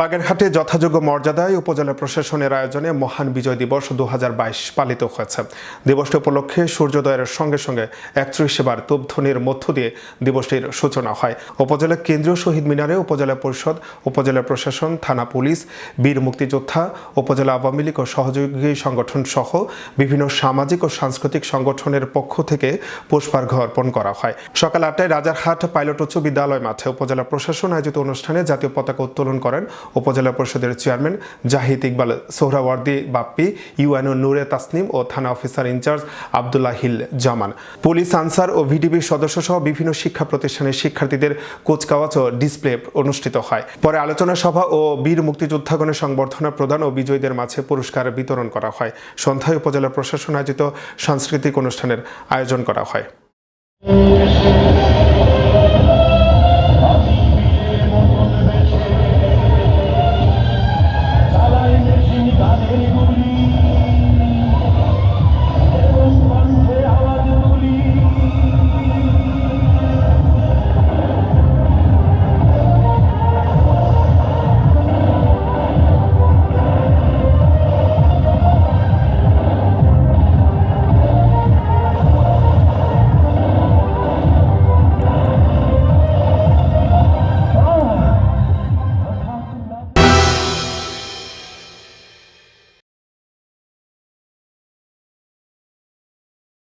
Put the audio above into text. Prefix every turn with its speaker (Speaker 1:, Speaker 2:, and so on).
Speaker 1: বাগেরহাটে যথাযোগ্য মর্যাদায় উপজেলা প্রশাসনের আয়োজনে মহান বিজয় দিবস দু পালিত হয়েছে দিবসটি উপলক্ষে সূর্যোদয়ের সঙ্গে সঙ্গে একত্রিশে বার তুপধ্বনির মধ্য দিয়ে দিবসটির সূচনা হয় উপজেলা কেন্দ্রীয় শহীদ মিনারে উপজেলা পরিষদ উপজেলা প্রশাসন থানা পুলিশ বীর মুক্তিযোদ্ধা উপজেলা আওয়ামী লীগ ও সহযোগী সংগঠন সহ বিভিন্ন সামাজিক ও সাংস্কৃতিক সংগঠনের পক্ষ থেকে পুষ্পার্ঘ অর্পণ করা হয় সকাল আটটায় রাজারহাট পাইলট উচ্চ বিদ্যালয় মাঠে উপজেলা প্রশাসন আয়োজিত অনুষ্ঠানে জাতীয় পতাকা উত্তোলন করেন উপজেলা পরিষদের চেয়ারম্যান জাহিদ ইকবাল সোহরাওয়ার্দী বাপ্পি ইউএনও নূরে তাসনিম ও থানা officer in charge Abdullahil Zaman police Ansar ও ভিডিবির সদস্য সহ বিভিন্ন শিক্ষা প্রতিষ্ঠানের শিক্ষার্থীদের কোচকাওয়াচ ও ডিসপ্লে অনুষ্ঠিত হয় পরে আলোচনা সভা ও বীর মুক্তিযোদ্ধাগণের সংবর্ধনা প্রদান ও বিজয়ীদের মাঝে পুরস্কার বিতরণ করা হয় সন্ধ্যায় উপজেলা প্রশাসন আয়োজিত সাংস্কৃতিক অনুষ্ঠানের আয়োজন করা হয়